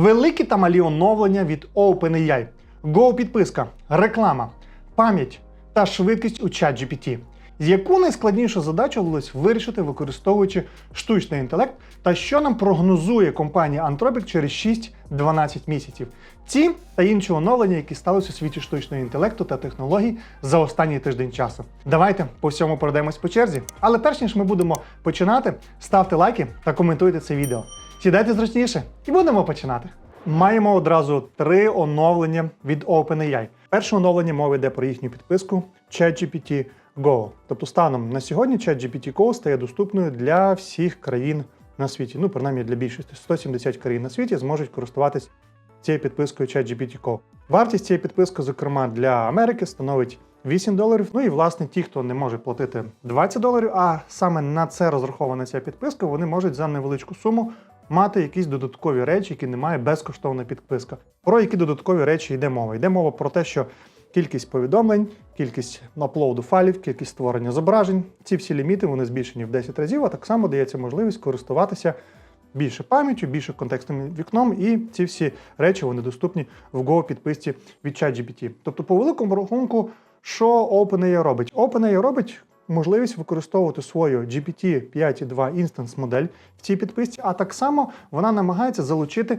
Великі та малі оновлення від OpenAI. Go підписка, реклама, пам'ять та швидкість у ChatGPT. Яку найскладнішу задачу вдалося вирішити, використовуючи штучний інтелект, та що нам прогнозує компанія Anthropic через 6-12 місяців. Ці та інші оновлення, які сталися у світі штучного інтелекту та технологій за останній тиждень часу. Давайте по всьому пройдемось по черзі. Але перш ніж ми будемо починати, ставте лайки та коментуйте це відео. Сідайте зручніше і будемо починати. Маємо одразу три оновлення від OpenAI. Перше оновлення мова йде про їхню підписку ChatGPT Go. Тобто станом на сьогодні ChatGPT Go стає доступною для всіх країн на світі. Ну, принаймні для більшості 170 країн на світі зможуть користуватись цією підпискою ChatGPT Go. Вартість цієї підписки, зокрема для Америки, становить 8 доларів. Ну і власне ті, хто не може платити 20 доларів, а саме на це розрахована ця підписка, вони можуть за невеличку суму мати якісь додаткові речі, які не має безкоштовна підписка. Про які додаткові речі йде мова? Йде мова про те, що кількість повідомлень, кількість аплоуду файлів, кількість створення зображень. Ці всі ліміти вони збільшені в 10 разів, а так само дається можливість користуватися більше пам'яттю, більше контекстним вікном, і ці всі речі вони доступні в Go підписці від ChatGPT. Тобто, по великому рахунку, що OpenAI робить? OpenAI робить можливість використовувати свою GPT 5.2 інстанс модель в цій підписці, а так само вона намагається залучити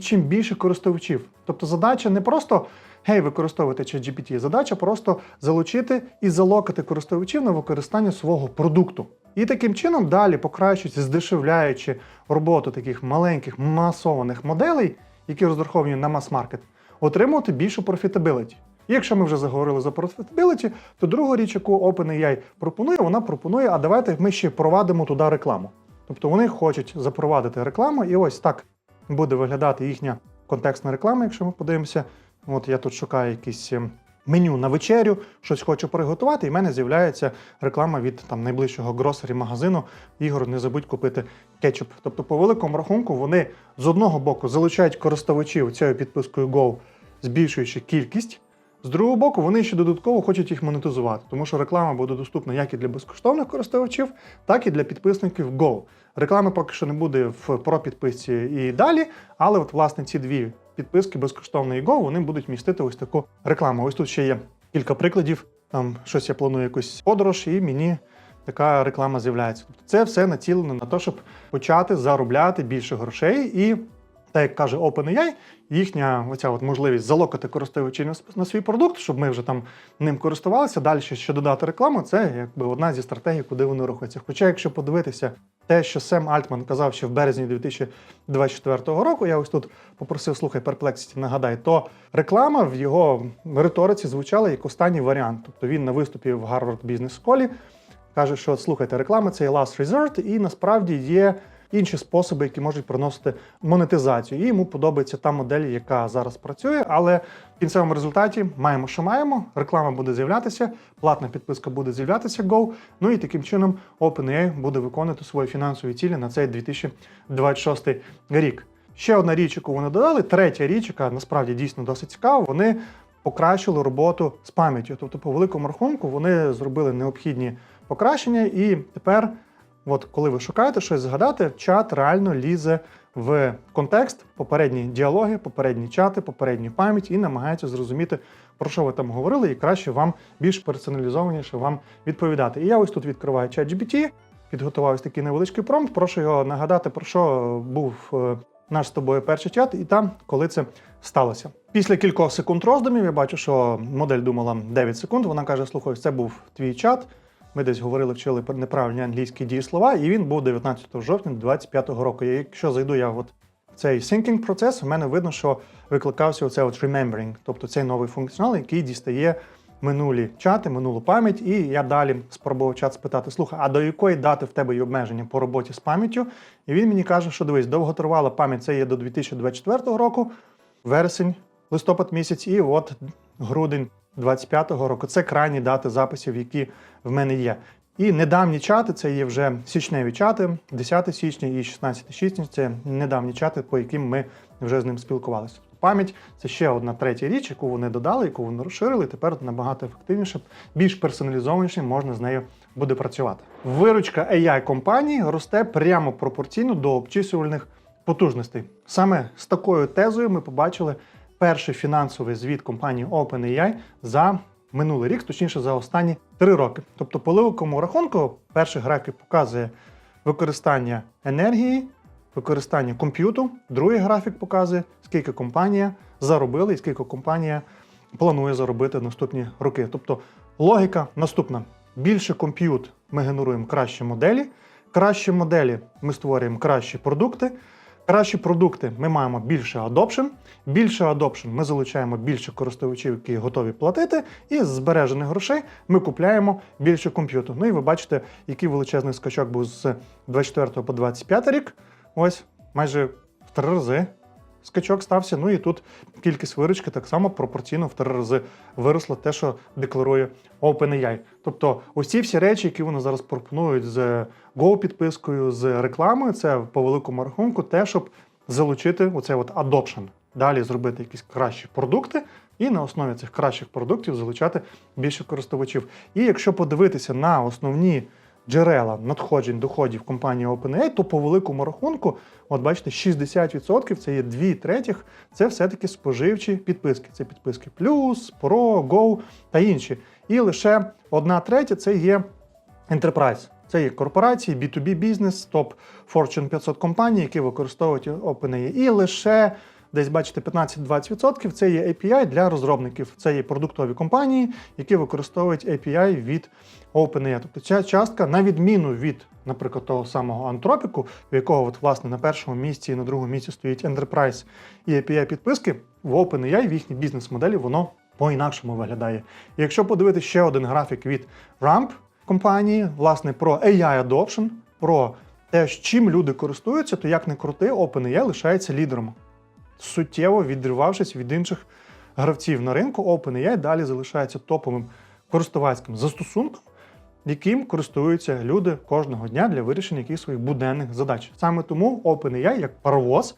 чим більше користувачів. Тобто задача не просто гей, використовувати ChatGPT, задача просто залучити і залокати користувачів на використання свого продукту. І таким чином далі покращуючи, здешевляючи роботу таких маленьких масованих моделей, які розраховані на мас-маркет, отримувати більшу профітабіліті. І якщо ми вже заговорили за профітабіліті, то друга річ, яку OpenAI пропонує, вона пропонує, а давайте ми ще провадимо туди рекламу. Тобто вони хочуть запровадити рекламу, і ось так буде виглядати їхня контекстна реклама, якщо ми подивимося. От я тут шукаю якісь ем, меню на вечерю, щось хочу приготувати, і в мене з'являється реклама від там найближчого гросері магазину. Ігор, не забудь купити кетчуп. Тобто, по великому рахунку, вони з одного боку залучають користувачів цією підпискою Go, збільшуючи кількість. З другого боку, вони ще додатково хочуть їх монетизувати, тому що реклама буде доступна як і для безкоштовних користувачів, так і для підписників Go. Реклами поки що не буде в про підписці і далі, але от власне ці дві підписки безкоштовно і Go, вони будуть містити ось таку рекламу. Ось тут ще є кілька прикладів. Там щось я планую якусь подорож, і мені така реклама з'являється. Тобто це все націлено на те, щоб почати заробляти більше грошей і. Так як каже OpenAI, їхня оця от можливість залокати користувачів на, свій продукт, щоб ми вже там ним користувалися. Далі ще додати рекламу, це якби одна зі стратегій, куди вони рухаються. Хоча, якщо подивитися те, що Сем Альтман казав ще в березні 2024 року, я ось тут попросив слухай Perplexity, нагадай, то реклама в його риториці звучала як останній варіант. Тобто він на виступі в Гарвард бізнес школі каже, що слухайте, реклама це є last resort, і насправді є інші способи, які можуть приносити монетизацію. І йому подобається та модель, яка зараз працює. Але в кінцевому результаті маємо, що маємо. Реклама буде з'являтися, платна підписка буде з'являтися Go. Ну і таким чином OpenAI буде виконувати свої фінансові цілі на цей 2026 рік. Ще одна річ, яку вони додали, третя річ, яка насправді дійсно досить цікава. Вони покращили роботу з пам'яттю. Тобто, по великому рахунку, вони зробили необхідні покращення, і тепер, от коли ви шукаєте щось згадати, чат реально лізе в контекст, попередні діалоги, попередні чати, попередню пам'ять і намагається зрозуміти, про що ви там говорили, і краще вам більш персоналізованіше вам відповідати. І я ось тут відкриваю чат GPT, підготував такий невеличкий промпт. Прошу його нагадати, про що був е, наш з тобою перший чат, і там, коли це сталося. Після кількох секунд роздумів я бачу, що модель думала 9 секунд. Вона каже: слухай, це був твій чат. Ми десь говорили, вчили неправильні англійські дієслова, і він був 19 жовтня 2025 року. І якщо зайду я от в цей syncing процес, у мене видно, що викликався оце от remembering, тобто цей новий функціонал, який дістає минулі чати, минулу пам'ять. І я далі спробував чат спитати: слухай, а до якої дати в тебе є обмеження по роботі з пам'яттю? І він мені каже, що дивись, довготривала пам'ять це є до 2024 року, вересень, листопад місяць, і от грудень 25-го року. Це крайні дати записів, які в мене є. І недавні чати це є вже січневі чати, 10 січня і 16 січня це недавні чати, по яким ми вже з ним спілкувалися. Пам'ять це ще одна третя річ, яку вони додали, яку вони розширили. Тепер набагато ефективніше, більш персоналізованіше можна з нею буде працювати. Виручка AI компаній росте прямо пропорційно до обчислювальних потужностей. Саме з такою тезою ми побачили перший фінансовий звіт компанії OpenAI за минулий рік, точніше за останні три роки. Тобто, по великому рахунку, перший графік показує використання енергії, використання комп'юту. Другий графік показує, скільки компанія заробила і скільки компанія планує заробити в наступні роки. Тобто логіка наступна: більше комп'ют ми генеруємо кращі моделі, кращі моделі ми створюємо кращі продукти. Кращі продукти ми маємо більше adoption, більше adoption ми залучаємо більше користувачів, які готові платити, і з збережених грошей ми купляємо більше комп'юту. Ну і ви бачите, який величезний скачок був з 24 по 25 рік. Ось майже в три рази скачок стався. Ну і тут кількість виручки так само пропорційно в три рази виросла те, що декларує OpenAI. Тобто, усі всі речі, які вони зараз пропонують з Go-підпискою, з рекламою, це по великому рахунку те, щоб залучити оцей от adoption. Далі зробити якісь кращі продукти. І на основі цих кращих продуктів залучати більше користувачів. І якщо подивитися на основні джерела надходжень доходів компанії OpenAI, то по великому рахунку, от бачите, 60% це є 2 третіх, це все-таки споживчі підписки. Це підписки Plus, Pro, Go та інші. І лише 1 третя це є Enterprise. Це є корпорації, B2B бізнес, топ Fortune 500 компаній, які використовують OpenAI. І лише десь бачите 15-20% це є API для розробників. Це є продуктові компанії, які використовують API від OpenAI. Тобто ця частка, на відміну від, наприклад, того самого антропіку, в якого от, власне на першому місці і на другому місці стоїть Enterprise і API підписки, в OpenAI в їхній бізнес-моделі воно по-інакшому виглядає. І якщо подивитися ще один графік від Ramp компанії, власне, про AI adoption, про те, чим люди користуються, то як не крути, OpenAI лишається лідером суттєво відривавшись від інших гравців на ринку, OpenAI далі залишається топовим користувацьким застосунком, яким користуються люди кожного дня для вирішення якихось своїх буденних задач. Саме тому OpenAI, як паровоз,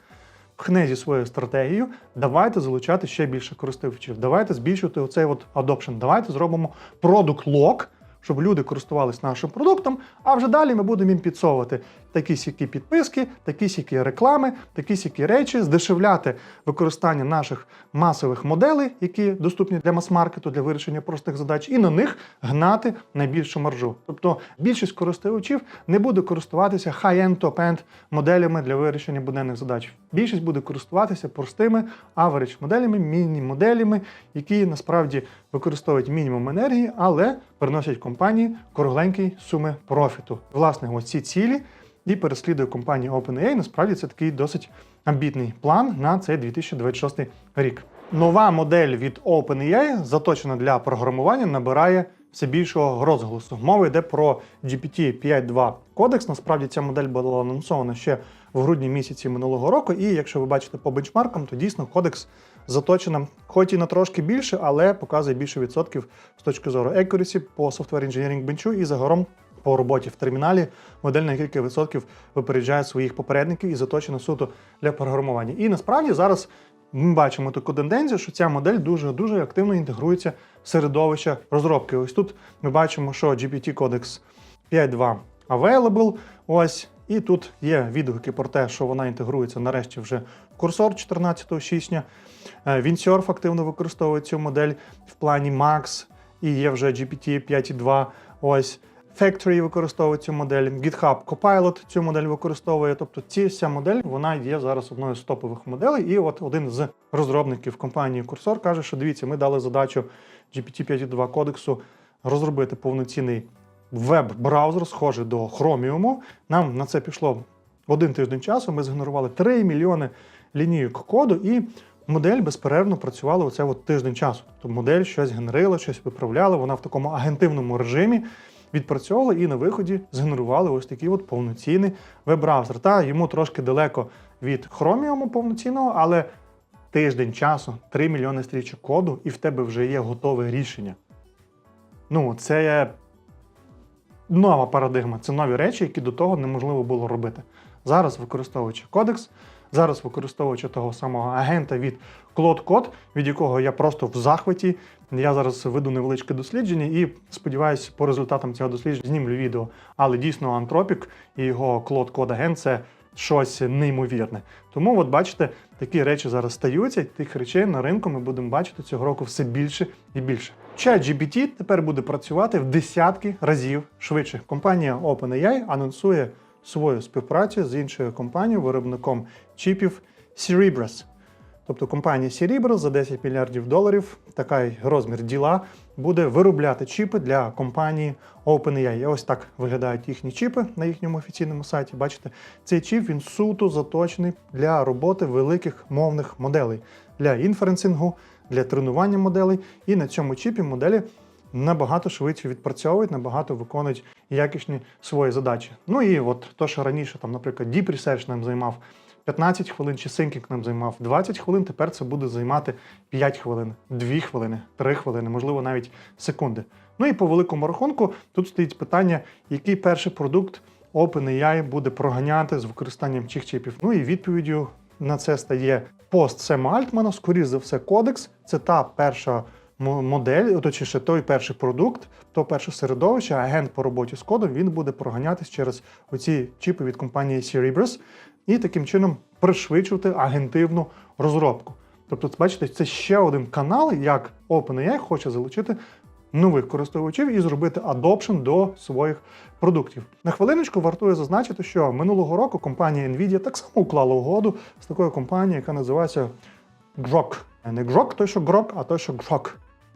пхне зі своєю стратегією, давайте залучати ще більше користувачів, давайте збільшувати оцей от adoption, давайте зробимо product lock, щоб люди користувалися нашим продуктом, а вже далі ми будемо їм підсовувати такі сякі підписки, такі сякі реклами, такі сякі речі, здешевляти використання наших масових моделей, які доступні для мас-маркету, для вирішення простих задач, і на них гнати найбільшу маржу. Тобто більшість користувачів не буде користуватися high-end, top-end моделями для вирішення буденних задач. Більшість буде користуватися простими average моделями, міні-моделями, які насправді використовують мінімум енергії, але приносять компанії кругленькі суми профіту. Власне, ось ці цілі і переслідує компанія OpenAI. Насправді це такий досить амбітний план на цей 2026 рік. Нова модель від OpenAI, заточена для програмування, набирає все більшого розголосу. Мова йде про GPT 5.2 кодекс. Насправді ця модель була анонсована ще в грудні місяці минулого року. І якщо ви бачите по бенчмаркам, то дійсно кодекс заточена, хоч і на трошки більше, але показує більше відсотків з точки зору accuracy по software engineering бенчу і загалом по роботі в терміналі модель на кілька відсотків випереджає своїх попередників і заточена суто для програмування. І насправді зараз ми бачимо таку тенденцію, що ця модель дуже дуже активно інтегрується в середовище розробки. Ось тут ми бачимо, що GPT Codex 5.2 available. Ось. І тут є відгуки про те, що вона інтегрується нарешті вже в курсор 14 січня. Е, Windsurf активно використовує цю модель в плані Max, і є вже GPT 5.2. Ось. Factory використовує цю модель, GitHub Copilot цю модель використовує. Тобто ці вся модель вона є зараз одною з топових моделей. І от один з розробників компанії Cursor каже, що дивіться, ми дали задачу GPT 5.2 кодексу розробити повноцінний веб-браузер, схожий до Chromium. Нам на це пішло один тиждень часу. Ми згенерували 3 мільйони лінійок коду, і модель безперервно працювала оце от тиждень часу. Тобто модель щось генерила, щось виправляла. Вона в такому агентивному режимі відпрацьовували і на виході згенерували ось такий от повноцінний веб-браузер. Та йому трошки далеко від Chromium повноцінного, але тиждень часу, 3 мільйони стрічок коду, і в тебе вже є готове рішення. Ну, це нова парадигма, це нові речі, які до того неможливо було робити. Зараз використовуючи кодекс, зараз використовуючи того самого агента від Claude Code, від якого я просто в захваті. Я зараз веду невеличке дослідження і сподіваюся, по результатам цього дослідження знімлю відео. Але дійсно Антропік і його Claude Code агент це щось неймовірне. Тому, от бачите, такі речі зараз стаються, тих речей на ринку ми будемо бачити цього року все більше і більше. ChatGPT тепер буде працювати в десятки разів швидше. Компанія OpenAI анонсує свою співпрацю з іншою компанією, виробником чіпів Cerebras. Тобто компанія Cerebras за 10 мільярдів доларів, такий розмір діла, буде виробляти чіпи для компанії OpenAI. Ось так виглядають їхні чіпи на їхньому офіційному сайті. Бачите, цей чіп він суто заточений для роботи великих мовних моделей, для інференсингу, для тренування моделей. І на цьому чіпі моделі набагато швидше відпрацьовують, набагато виконують якісні свої задачі. Ну і от то, що раніше, там, наприклад, Deep Research нам займав 15 хвилин, чи Syncing нам займав 20 хвилин, тепер це буде займати 5 хвилин, 2 хвилини, 3 хвилини, можливо, навіть секунди. Ну і по великому рахунку тут стоїть питання, який перший продукт OpenAI буде проганяти з використанням цих чіпів. Ну і відповіддю на це стає пост Сема Альтмана, скоріш за все, кодекс. Це та перша модель, точніше, той перший продукт, то перше середовище, агент по роботі з кодом, він буде проганятись через оці чіпи від компанії Cerebras і таким чином пришвидшувати агентивну розробку. Тобто, бачите, це ще один канал, як OpenAI хоче залучити нових користувачів і зробити adoption до своїх продуктів. На хвилиночку вартує зазначити, що минулого року компанія Nvidia так само уклала угоду з такою компанією, яка називається Grok. Не Grok, той, що Grok, а той, що Grok.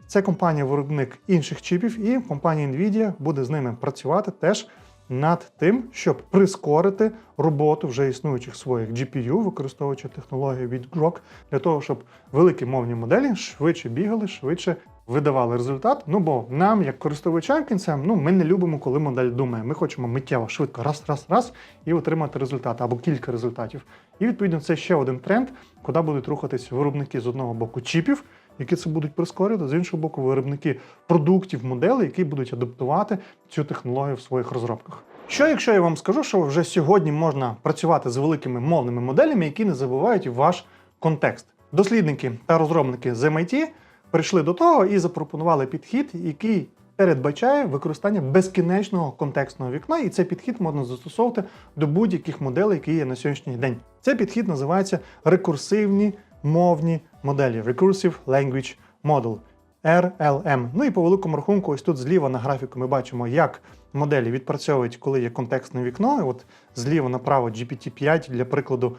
Це компанія-виробник інших чіпів, і компанія Nvidia буде з ними працювати теж над тим, щоб прискорити роботу вже існуючих своїх GPU, використовуючи технологію від Grok, для того, щоб великі мовні моделі швидше бігали, швидше видавали результат. Ну бо нам, як користувачам кінцем, ну ми не любимо, коли модель думає. Ми хочемо миттєво, швидко, раз, раз, раз і отримати результат або кілька результатів. І відповідно це ще один тренд, куди будуть рухатись виробники з одного боку чіпів, які це будуть прискорювати, з іншого боку, виробники продуктів, моделей, які будуть адаптувати цю технологію в своїх розробках. Що, якщо я вам скажу, що вже сьогодні можна працювати з великими мовними моделями, які не забувають ваш контекст? Дослідники та розробники з MIT прийшли до того і запропонували підхід, який передбачає використання безкінечного контекстного вікна, і цей підхід можна застосовувати до будь-яких моделей, які є на сьогоднішній день. Цей підхід називається рекурсивні мовні моделі Recursive Language Model. RLM. Ну і по великому рахунку, ось тут зліва на графіку ми бачимо, як моделі відпрацьовують, коли є контекстне вікно. І от зліва направо GPT-5, для прикладу,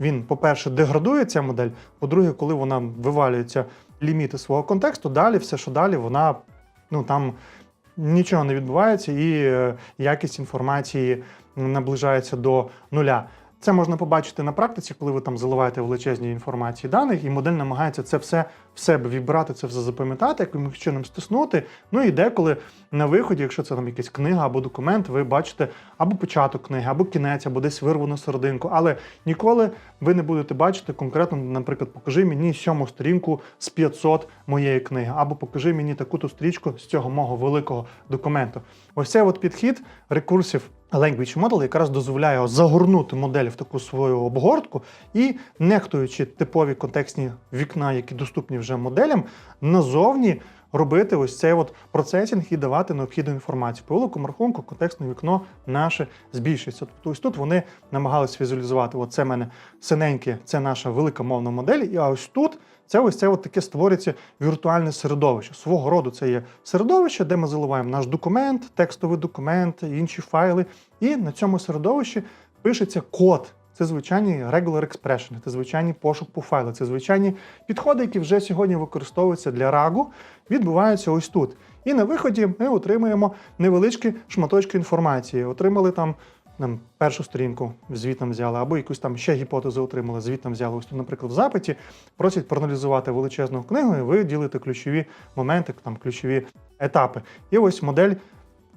він, по-перше, деградує ця модель. По-друге, коли вона вивалюється ліміти свого контексту, далі все, що далі, вона ну там нічого не відбувається, і е, якість інформації наближається до нуля. Це можна побачити на практиці, коли ви там заливаєте величезні інформації даних, і модель намагається це все в себе вібрати, це все запам'ятати, якимось чином стиснути. Ну і деколи на виході, якщо це там якась книга або документ, ви бачите або початок книги, або кінець, або десь вирвану серединку. Але ніколи ви не будете бачити конкретно, наприклад, покажи мені сьому сторінку з 500 моєї книги, або покажи мені таку-то стрічку з цього мого великого документу. Ось цей от підхід Recursive Language Model якраз дозволяє загорнути модель в таку свою обгортку і, нехтуючи типові контекстні вікна, які доступні вже моделям, назовні робити ось цей от процесінг і давати необхідну інформацію. По великому рахунку контекстне вікно наше збільшується. Тобто ось тут вони намагались візуалізувати. От це мене синеньке, це наша велика мовна модель, і а ось тут. Це ось це от таке створюється віртуальне середовище. Свого роду це є середовище, де ми заливаємо наш документ, текстовий документ, інші файли. І на цьому середовищі пишеться код. Це звичайні regular expression, це звичайний пошук по файлу, це звичайні підходи, які вже сьогодні використовуються для RAG, відбуваються ось тут. І на виході ми отримуємо невеличкі шматочки інформації. Отримали там нам першу сторінку звітом взяли, або якусь там ще гіпотезу отримали, звітом взяли. Ось наприклад, в запиті просять проаналізувати величезну книгу і виділити ключові моменти, там ключові етапи. І ось модель.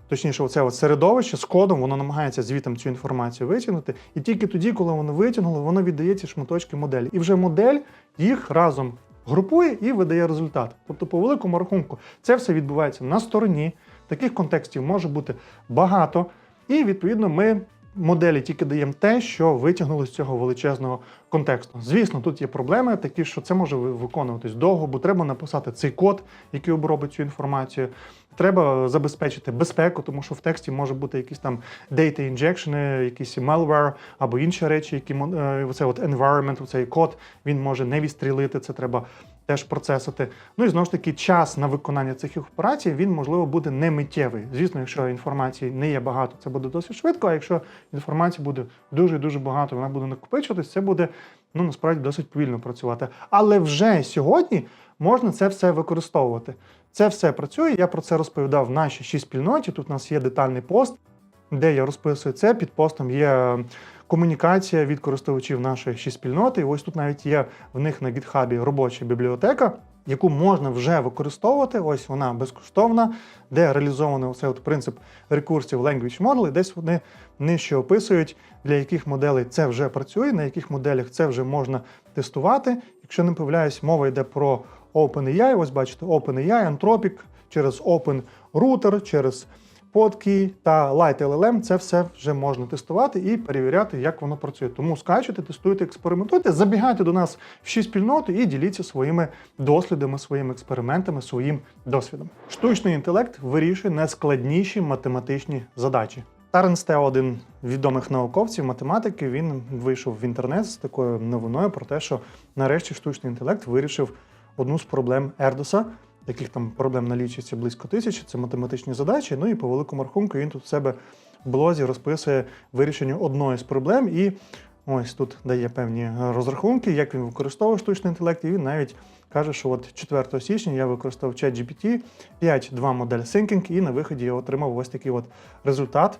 Точніше, оце середовище з кодом, воно намагається звітом цю інформацію витягнути. І тільки тоді, коли воно витягнуло, воно віддає ці шматочки моделі. І вже модель їх разом групує і видає результат. Тобто, по великому рахунку, це все відбувається на стороні. Таких контекстів може бути багато. І відповідно ми моделі тільки даємо те, що витягнули з цього величезного контексту. Звісно, тут є проблеми, такі, що це може виконуватись довго, бо треба написати цей код, який обробить цю інформацію. Треба забезпечити безпеку, тому що в тексті може бути якісь там data injection, якісь malware або інші речі, які е, оце от environment, цей код, він може не відстрілити. Це треба теж процесити. Ну і знову ж таки, час на виконання цих операцій він можливо буде не миттєвий. Звісно, якщо інформації не є багато, це буде досить швидко. А якщо інформації буде дуже дуже багато, вона буде накопичуватись, це буде ну насправді досить повільно працювати. Але вже сьогодні можна це все використовувати. Це все працює. Я про це розповідав в нашій шість спільноті. Тут у нас є детальний пост, де я розписую це. Під постом є комунікація від користувачів нашої шість спільноти. І ось тут навіть є в них на гітхабі робоча бібліотека, яку можна вже використовувати. Ось вона безкоштовна, де реалізований оцей от принцип рекурсів Language Model. І десь вони нижче описують, для яких моделей це вже працює, на яких моделях це вже можна тестувати. Якщо не помиляюсь, мова йде про OpenAI. Ось бачите, OpenAI, Anthropic, через Open Router, через Podkey та Light LLM це все вже можна тестувати і перевіряти, як воно працює. Тому скачуйте, тестуйте, експериментуйте, забігайте до нас в шість спільноту і діліться своїми дослідами, своїми експериментами, своїм досвідом. Штучний інтелект вирішує найскладніші математичні задачі. Таренс Тео, один відомих науковців математики, він вийшов в інтернет з такою новиною про те, що нарешті штучний інтелект вирішив одну з проблем Ердоса, яких там проблем налічується близько тисячі, це математичні задачі. Ну і по великому рахунку він тут в себе в блозі розписує вирішення одної з проблем. І ось тут дає певні розрахунки, як він використовує штучний інтелект. І він навіть каже, що от 4 січня я використав ChatGPT 5.2 модель Thinking, і на виході я отримав ось такий от результат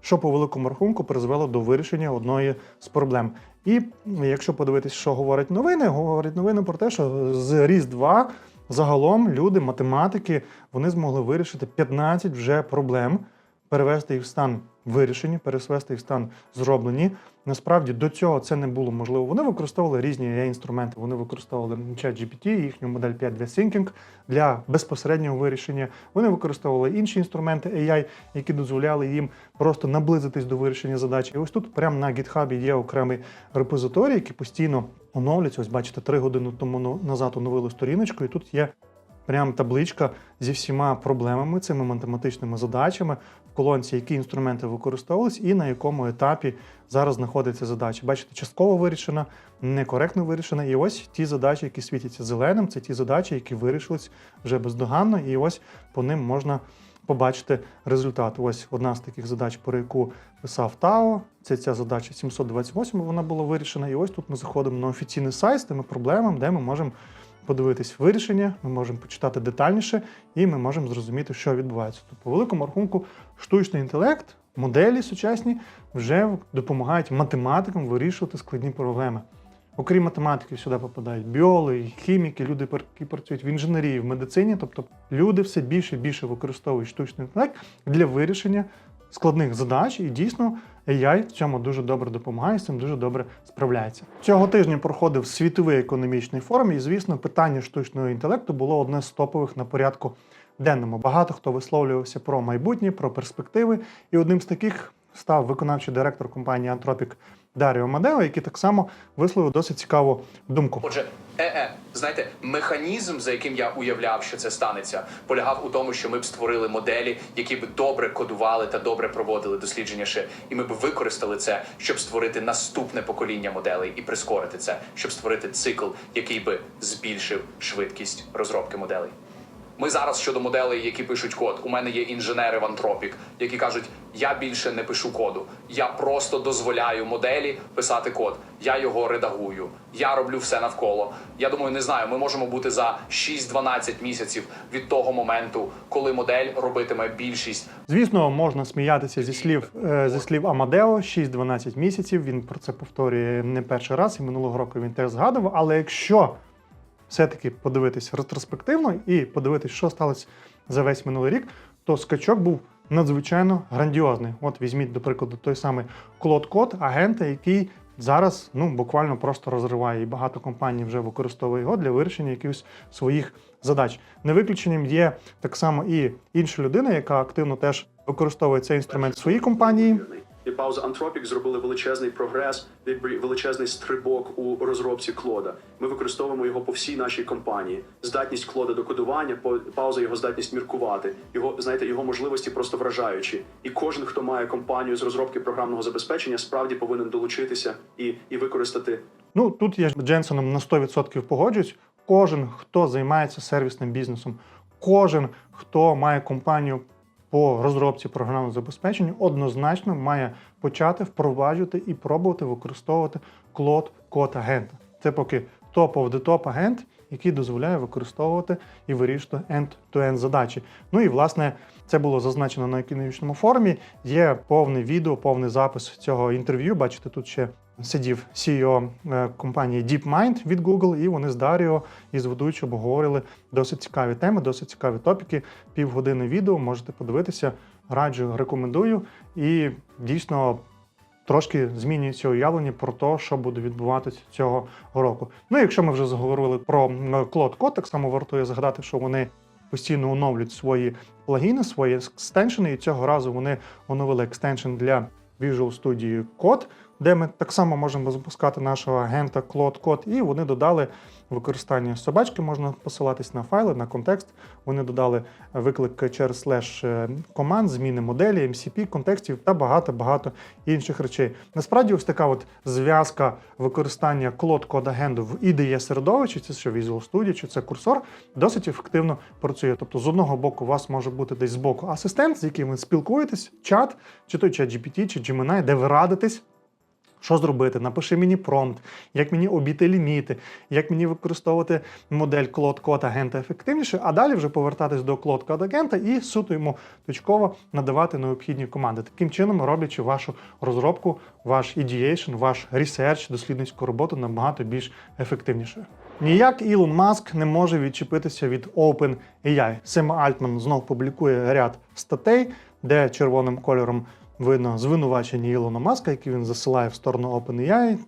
що по великому рахунку призвело до вирішення одної з проблем. І якщо подивитись, що говорять новини, говорять новини про те, що з Різдва загалом люди, математики, вони змогли вирішити 15 вже проблем, перевести їх в стан вирішені, перевести їх в стан зроблені. Насправді до цього це не було можливо. Вони використовували різні інструменти. Вони використовували ChatGPT, їхню модель 5 для Thinking для безпосереднього вирішення. Вони використовували інші інструменти AI, які дозволяли їм просто наблизитись до вирішення задачі. І ось тут прямо на GitHub є окремий репозиторій, який постійно оновлюється. Ось бачите, три години тому назад оновили сторіночку, і тут є прям табличка зі всіма проблемами, цими математичними задачами, колонці, які інструменти використовувались і на якому етапі зараз знаходиться задача. Бачите, частково вирішена, некоректно вирішена. І ось ті задачі, які світяться зеленим, це ті задачі, які вирішились вже бездоганно, і ось по ним можна побачити результат. Ось одна з таких задач, про яку писав Тао. Це ця задача 728, вона була вирішена. І ось тут ми заходимо на офіційний сайт з тими проблемами, де ми можемо подивитись вирішення, ми можемо почитати детальніше, і ми можемо зрозуміти, що відбувається. Тобто, по великому рахунку, штучний інтелект, моделі сучасні вже допомагають математикам вирішувати складні проблеми. Окрім математиків, сюди попадають біологи, хіміки, люди, які працюють в інженерії, в медицині. Тобто люди все більше і більше використовують штучний інтелект для вирішення складних задач, і дійсно AI в цьому дуже добре допомагає, з цим дуже добре справляється. Цього тижня проходив світовий економічний форум, і звісно, питання штучного інтелекту було одне з топових на порядку денному. Багато хто висловлювався про майбутнє, про перспективи, і одним з таких став виконавчий директор компанії Anthropic Даріо Мадео, який так само висловив досить цікаву думку. Отже, е-е, знаєте, механізм, за яким я уявляв, що це станеться, полягав у тому, що ми б створили моделі, які б добре кодували та добре проводили дослідження ще, і ми б використали це, щоб створити наступне покоління моделей і прискорити це, щоб створити цикл, який би збільшив швидкість розробки моделей. Ми зараз щодо моделей, які пишуть код. У мене є інженери в Anthropic, які кажуть: я більше не пишу коду. Я просто дозволяю моделі писати код. Я його редагую. Я роблю все навколо. Я думаю, не знаю. Ми можемо бути за 6-12 місяців від того моменту, коли модель робитиме більшість Звісно, можна сміятися зі слів е, зі слів Амадео 6-12 місяців. Він про це повторює не перший раз, і минулого року він теж згадував. Але якщо все-таки подивитись ретроспективно і подивитись, що сталося за весь минулий рік, то скачок був надзвичайно грандіозний. От візьміть, до прикладу, той самий Claude Code, агента, який зараз ну буквально просто розриває. І багато компаній вже використовує його для вирішення якихось своїх задач. Не виключенням є так само і інша людина, яка активно теж використовує цей інструмент в своїй компанії. І пауза Anthropic зробили величезний прогрес, величезний стрибок у розробці Клода. Ми використовуємо його по всій нашій компанії. Здатність Клода до кодування, пауза його здатність міркувати. Його знаєте, його можливості просто вражаючі. І кожен, хто має компанію з розробки програмного забезпечення, справді повинен долучитися і, і використати Ну тут я з Дженсоном на 100% погоджуюсь. Кожен, хто займається сервісним бізнесом, кожен, хто має компанію по розробці програмного забезпечення, однозначно має почати впроваджувати і пробувати використовувати клод код агента. Це поки топ of the топ агент, який дозволяє використовувати і вирішувати end-to-end задачі. Ну і власне це було зазначено на економічному форумі. Є повне відео, повний запис цього інтерв'ю. Бачите, тут ще сидів CEO е, компанії DeepMind від Google, і вони з Даріо і з ведучим обговорили досить цікаві теми, досить цікаві топіки. Півгодини відео можете подивитися. Раджу, рекомендую. І дійсно трошки змінюється уявлення про те, що буде відбуватися цього року. Ну, якщо ми вже заговорили про Cloud Code, так само вартує згадати, що вони постійно оновлюють свої плагіни, свої екстеншени, і цього разу вони оновили екстеншн для Visual Studio Code, де ми так само можемо запускати нашого агента Cloud Code, і вони додали використання собачки, можна посилатись на файли, на контекст. Вони додали виклик через слеш е, команд, зміни моделі, MCP, контекстів та багато-багато інших речей. Насправді, ось така от зв'язка використання Cloud Code агенту в IDE середовищі, це що Visual Studio, чи це курсор, досить ефективно працює. Тобто, з одного боку, у вас може бути десь з боку асистент, з яким ви спілкуєтесь, чат, чи той чат GPT, чи Gemini, де ви радитесь. Що зробити? Напиши мені промпт, як мені обійти ліміти, як мені використовувати модель Cloud Code агента ефективніше, а далі вже повертатись до Cloud Code агента і суто йому точково надавати необхідні команди. Таким чином, роблячи вашу розробку, ваш ideation, ваш research, дослідницьку роботу набагато більш ефективнішою. Ніяк Ілон Маск не може відчепитися від OpenAI. Сем Альтман знов публікує ряд статей, де червоним кольором видно звинувачення Ілона Маска, які він засилає в сторону OpenAI.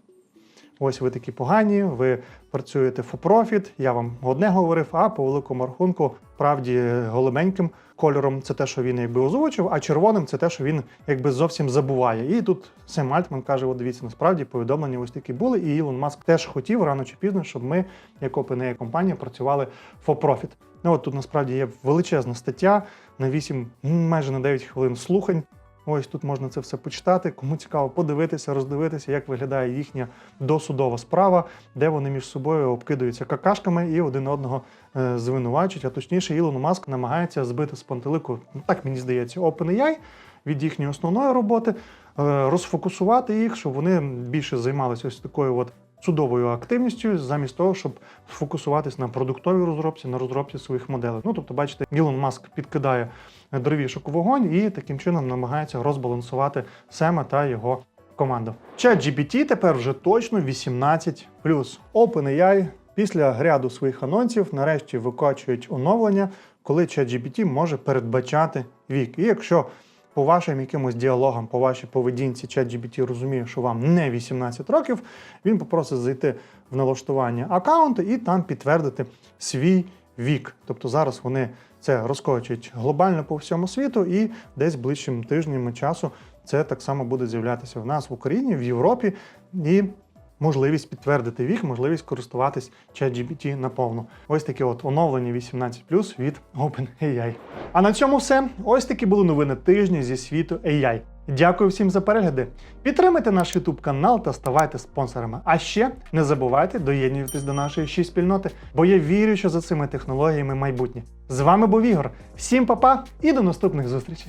Ось ви такі погані, ви працюєте for profit, я вам одне говорив, а по великому рахунку, правді, голубеньким кольором це те, що він якби озвучив, а червоним це те, що він якби зовсім забуває. І тут Сем Альтман каже: от дивіться, насправді повідомлення ось такі були, і Ілон Маск теж хотів рано чи пізно, щоб ми, як OpenAI компанія, працювали for profit. Ну от тут насправді є величезна стаття на 8, майже на 9 хвилин слухань. Ось тут можна це все почитати. Кому цікаво подивитися, роздивитися, як виглядає їхня досудова справа, де вони між собою обкидаються какашками і один одного е, звинувачують. А точніше, Ілон Маск намагається збити з пантелику, ну, так мені здається, OpenAI від їхньої основної роботи, е, розфокусувати їх, щоб вони більше займалися ось такою от судовою активністю, замість того, щоб сфокусуватись на продуктовій розробці, на розробці своїх моделей. Ну тобто, бачите, Ілон Маск підкидає дровішок у вогонь і таким чином намагається розбалансувати Сема та його команду. ChatGPT тепер вже точно 18 OpenAI після ряду своїх анонсів нарешті викачують оновлення, коли ChatGPT може передбачати вік. І якщо по вашим якимось діалогам, по вашій поведінці ChatGPT розуміє, що вам не 18 років, він попросить зайти в налаштування аккаунту і там підтвердити свій вік. Тобто зараз вони це розкочують глобально по всьому світу, і десь ближчим тижнями часу це так само буде з'являтися в нас в Україні, в Європі і. Можливість підтвердити вік, можливість користуватись ChatGPT наповну. Ось таке от оновлення 18 від OpenAI. А на цьому все. Ось такі були новини тижня зі світу AI. Дякую всім за перегляди. Підтримайте наш YouTube канал та ставайте спонсорами. А ще не забувайте доєднуватись до нашої ще спільноти, бо я вірю, що за цими технологіями майбутнє. З вами був Ігор. Всім па-па і до наступних зустрічей!